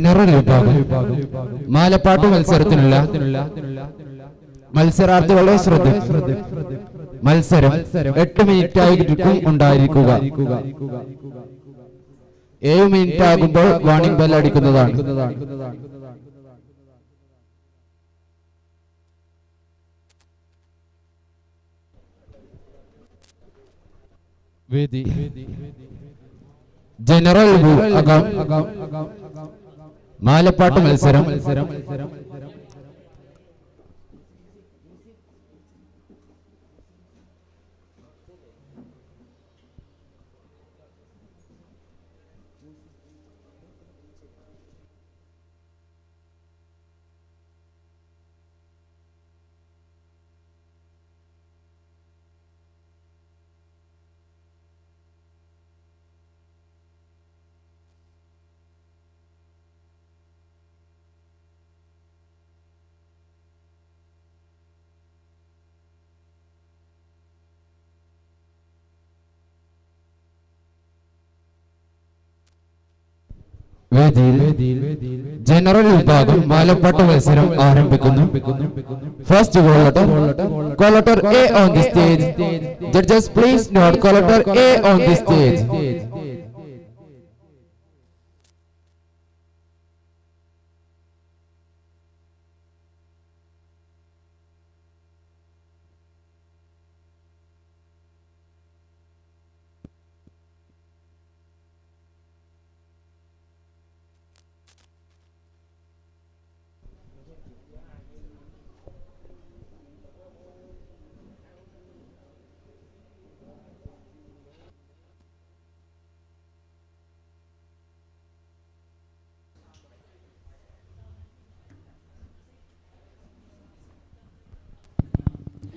General വിഭാഗം. മാലപ്പാട്ട് മത്സരത്തിനുള്ള മത്സരാർത്ഥികളെ ശ്രദ്ധ. മത്സരം എട്ട് മിനിറ്റ് ആയിരിക്കും ഉണ്ടായിരിക്കുക. ഏഴ് മിനിറ്റ് ആകുമ്പോൾ വാണിംഗ് ബെൽ അടിക്കുന്നതാണ് ജനറൽ വിഭാഗം മാലപ്പാട്ട് മത്സരം. വേദിയിൽ ജനറൽ വിഭാഗം മാലപ്പാട്ട് മത്സരം ആരംഭിക്കുന്നു. First code letter code letter A on the stage judges please note code letter A on the stage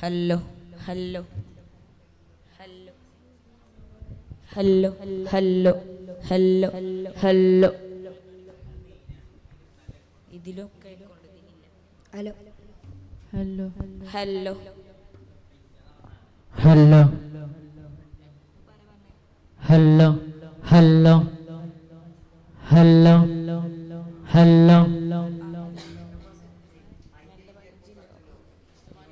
hello hello hello hello hello hello. Hello ഇതിലൊക്കെ hello. Hello hello. Hello hello hello hello hello.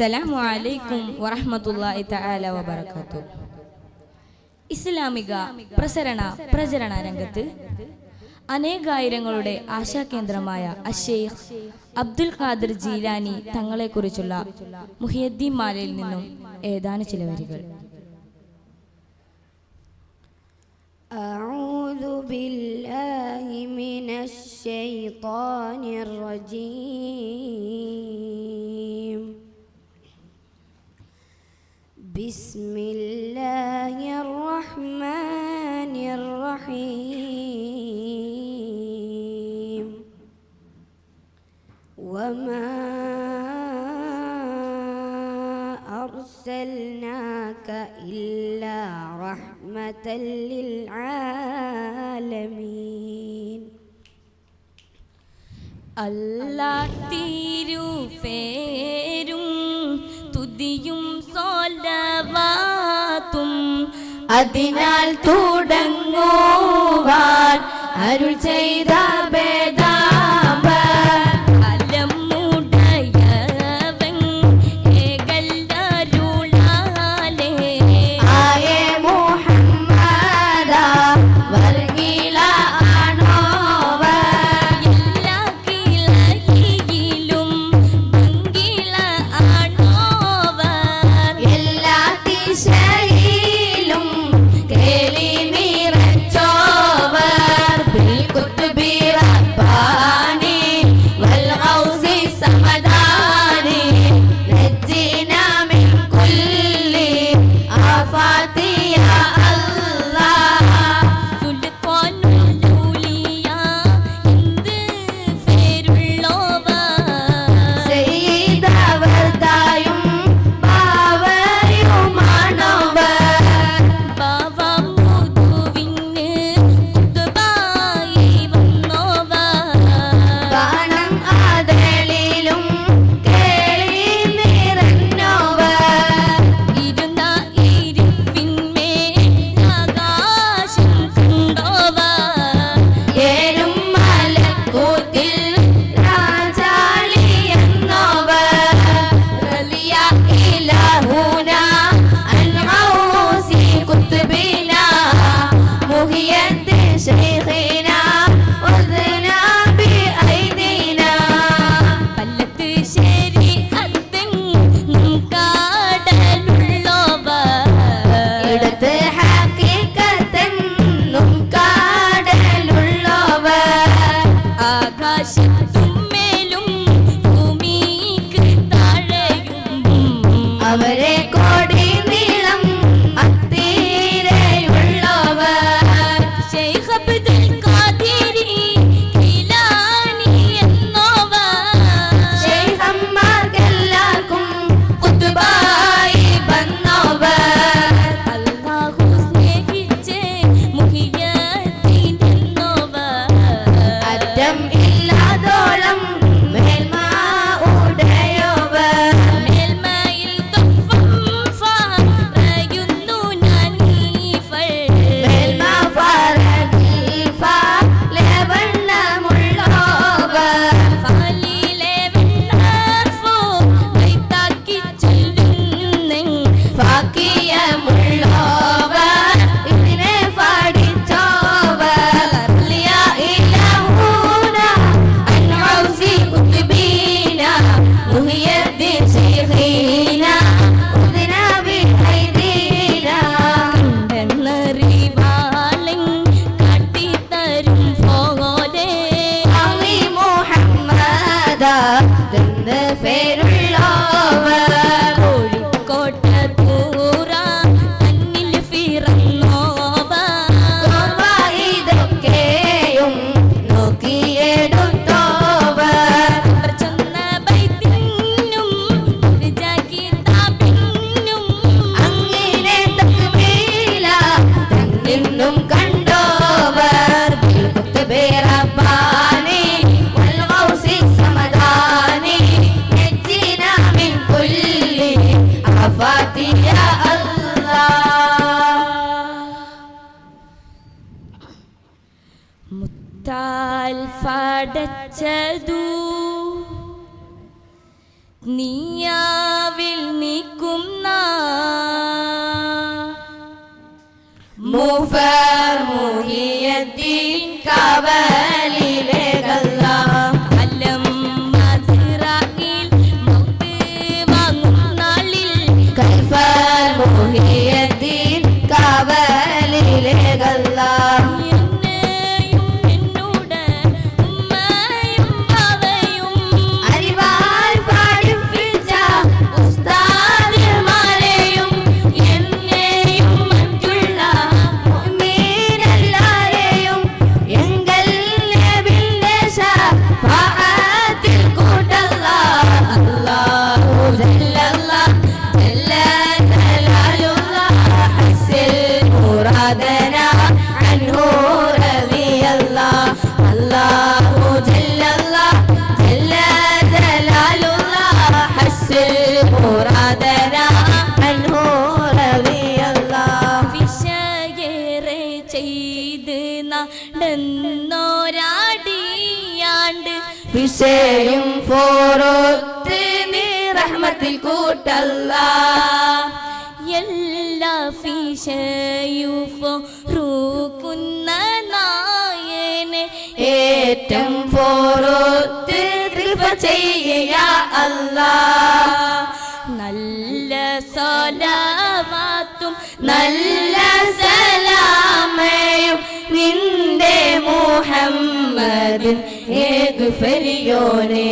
അസ്സലാമു അലൈക്കും വറഹ്മത്തുള്ളാഹി തആല വബറകാത്തു ഇസ്ലാമിക പ്രസരണ പ്രചരണ രംഗത്ത് അനേകായിരങ്ങളുടെ ആശാകേന്ദ്രമായ അഷേഖ് അബ്ദുൽ ഖാദിർ ജീലാനി തങ്ങളെക്കുറിച്ചുള്ള മുഹിയദ്ദീൻ മാലയിൽ നിന്നും ഏതാനും ചില വരികൾ أعوذ بالله من الشيطان الرجيم بسم الله الرحمن الرحيم وما أرسلناك إلا رحمة للعالمين الله تيرو فيرو تديم സോലവാത്തും അതിനാൽ തുടങ്ങുവാൻ അരുൾ ചെയ്ത വേദാമ്പ മുഫർ മുഹിയദ്ദീൻ കവലിലെ വിഷയും ഫോറോത്ത് നീ റഹ്മത്തിൽ കൂട്ടല്ല. എല്ലാ ഫിഷയുഫോ റൂക്കുന്ന നായനെ ഏറ്റം ഫോറോത്ത് കൃപ ചെയ്യ അല്ല. നല്ല സോലാവാത്തും നല്ല സലാമയും നിന്റെ മുഹമ്മദിൻ ഏകുഫരിയോനെ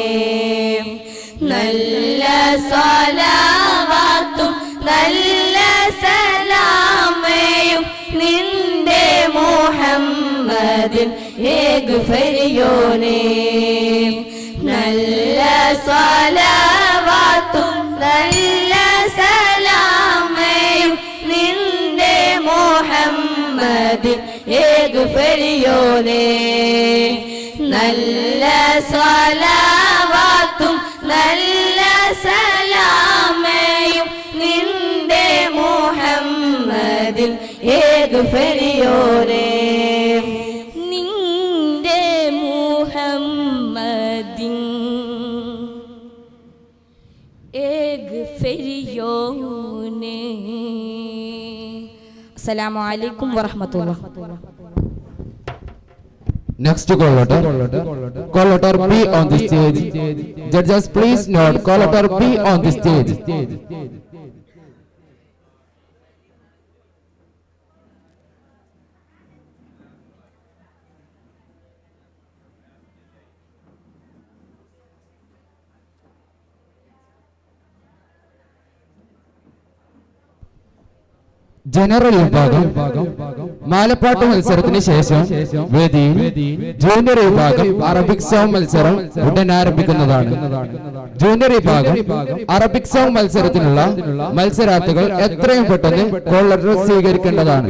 നല്ല സ്വലാവാത്തും നല്ല സലാമയും നിന്റെ മുഹമ്മദിൻ ഏകുഫരിയോനെ നല്ല സ്വലാവാത്തും നല്ല സലാമയും നിന്റെ മുഹമ്മദിൻ ഏകുഫരിയോനെ നല്ല സലാവാത്തും നല്ല സലാമയും നിന്റെ മുഹമ്മദിൻ ഏകുഫരിയോനെ നിന്റെ മുഹമ്മദിൻ ഏഗ് ഫെരിയോനെ അസ്സലാമു അലൈക്കും വറഹ്മത്തുള്ളാഹി. Next call letter. Call letter B on the stage. Judges, please note call letter B on the stage. General വിഭാഗം മാലപ്പാട്ട് മത്സരത്തിന് ശേഷം വേദിയിൽ ജൂനിയർ വിഭാഗം അറബിക് സോങ് മത്സരം ഉടൻ ആരംഭിക്കുന്നതാണ്. ജൂനിയർ വിഭാഗം അറബിക് സോങ് മത്സരത്തിനുള്ള മത്സരാർത്ഥികൾ എത്രയും പെട്ടെന്ന് കോൾ ലെറ്റർ സ്വീകരിക്കേണ്ടതാണ്.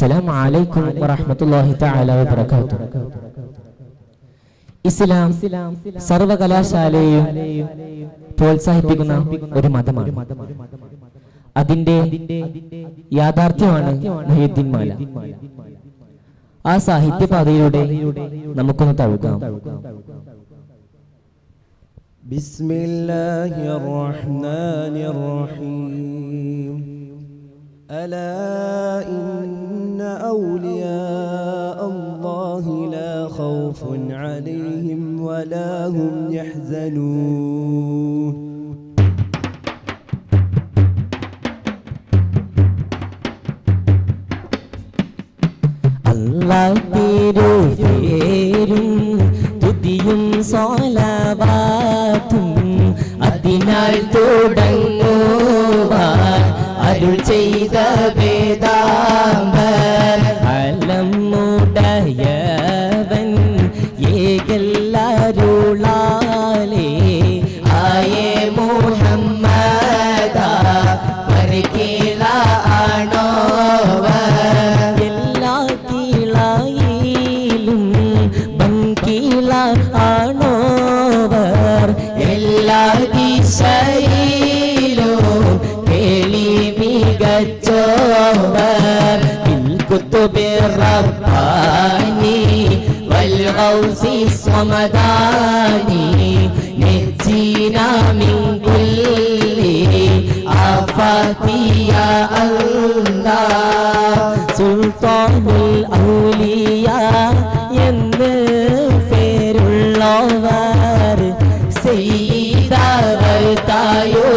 അസ്സലാമു അലൈക്കും വറഹ്മത്തുള്ളാഹി തആല വബറകാതുഹു. ഇസ്ലാം സർവകലാശാലയെയും പ്രോത്സാഹിപ്പിക്കുന്ന ഒരു മതമാണ്. അതിന്റെ യാഥാർത്ഥ്യമാണ് മൊഹീദ്ദീൻ മാല. ആ സാഹിത്യപാതയിലൂടെ നമുക്കൊന്ന് തഴുകാം. ബിസ്മില്ലാഹിർ റഹ്മാനിർ റഹീം. ألا إن أولياء الله لا خوف عليهم ولا هم يحزنون അല്ലാത്തിരുപേരും തുതിയും സോലവാത്തും അതിനാൽ തുടങ്ങുവാൻ അരുൾ ചെയ്ത വേദാമ്പർ بالرباني والغوث الصمداني نجينا من كل آفات يا الله سلطان الأولياء என்று பெயருள்ளவர் செய்தவர் தாயோ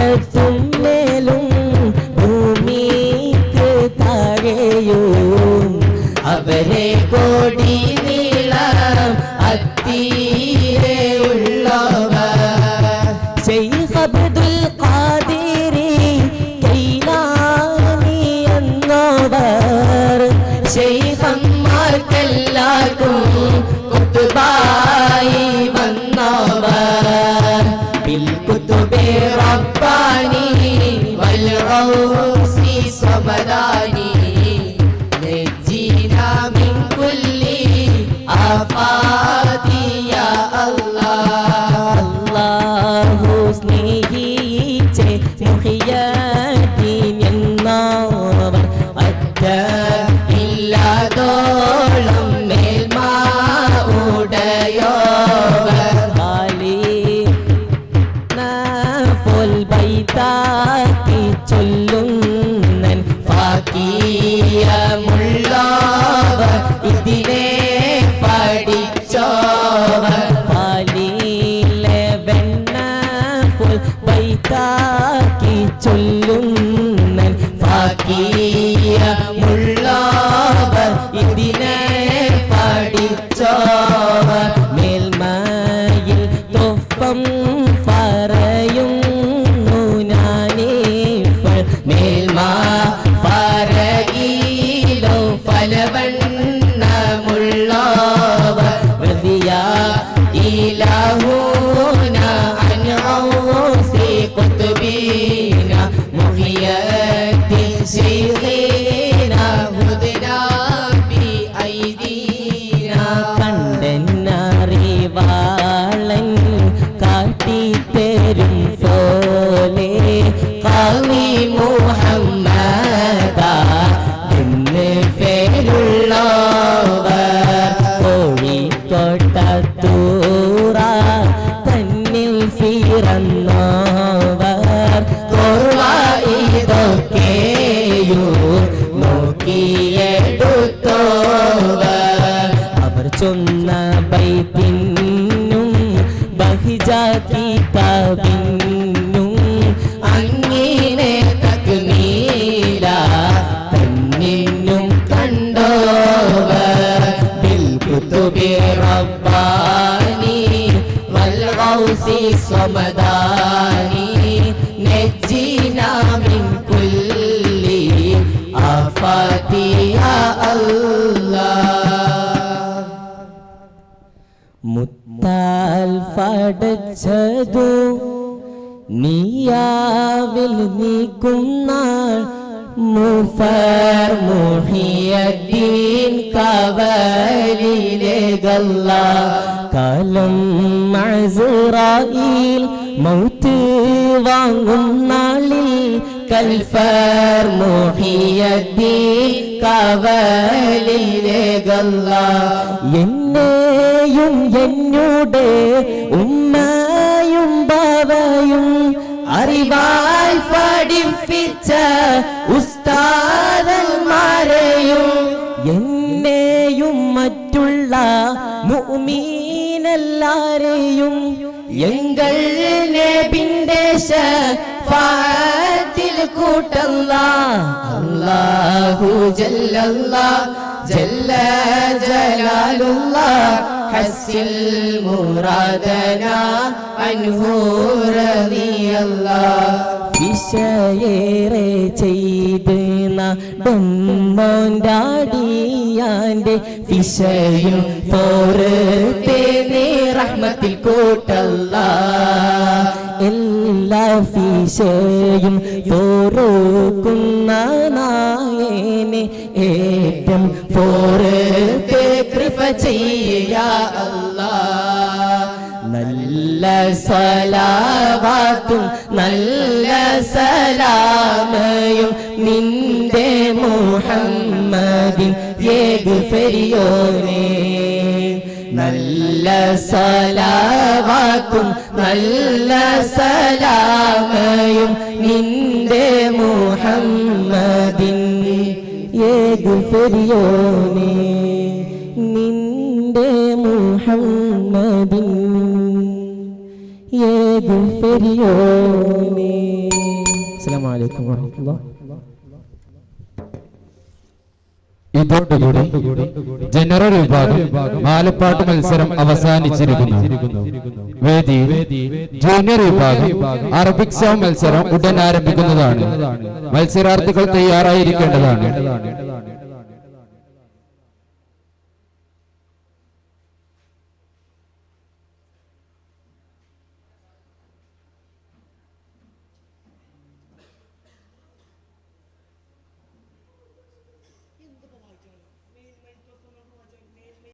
ആകാശത്തും മേലും prières. ഫടച്ചതു നീയാവിൽ നീക്കുന്നാൾ മുഫർ മുഹിയദ്ദീൻ കവലിലെ ഗല്ല കാലം മസുറായിൽ മൗത്ത് വാങ്ങും നാളിൽ. കൽഫർ മുഹിയദ്ദീൻ കവലിലെ ഗല്ല എന്നെയും എന്നുടെ ഉമ്മയും അറിവായി പഠിപ്പിച്ച ഉസ്താദന്മാരെയും എന്നെയും മറ്റുള്ള മുമീനെല്ലാരെയും എങ്കൾ നബിന്റെ ഷഫാത്തിൽ കൂട്ടല്ല അല്ലാഹു അൻഹു റളിയല്ലാ. വിഷയേറെ ചെയ്ത് ഡൊമ്മോണ്ടാടിയാന്റെ വിഷയും പോരത്തെ നീ റഹ്മത്തിൽ കൂട്ടല്ല. എല്ലാ ഫിഷയും പോറുക്കുന്ന നായനെ ഏറ്റം പോരത്തെ കൃപ ചെയ്യ നല്ല സലാവാത്തും നല്ല സലാമയും നിന്റെ മുഹമ്മദിൻ ഏക് ഫെരിയോനെ. നല്ല സലാവാത്തും നല്ല സലാമയും നിന്റെ മുഹമ്മദിൻ ഏക് നിന്റെ മുഹമ്മദിൻ ഏ ഫെരിയോനെ അസ്സലാമു അലൈക്കും വറഹ്മത്തുള്ളാഹി ഇതോടുകൂടി ജനറൽ വിഭാഗം മാലപ്പാട്ട് മത്സരം അവസാനിച്ചിരിക്കുന്നു. വേദിയിൽ ജൂനിയർ വിഭാഗം അറബിക് സോങ് മത്സരം ഉടൻ ആരംഭിക്കുന്നതാണ്. മത്സരാർത്ഥികൾ തയ്യാറായിരിക്കേണ്ടതാണ്.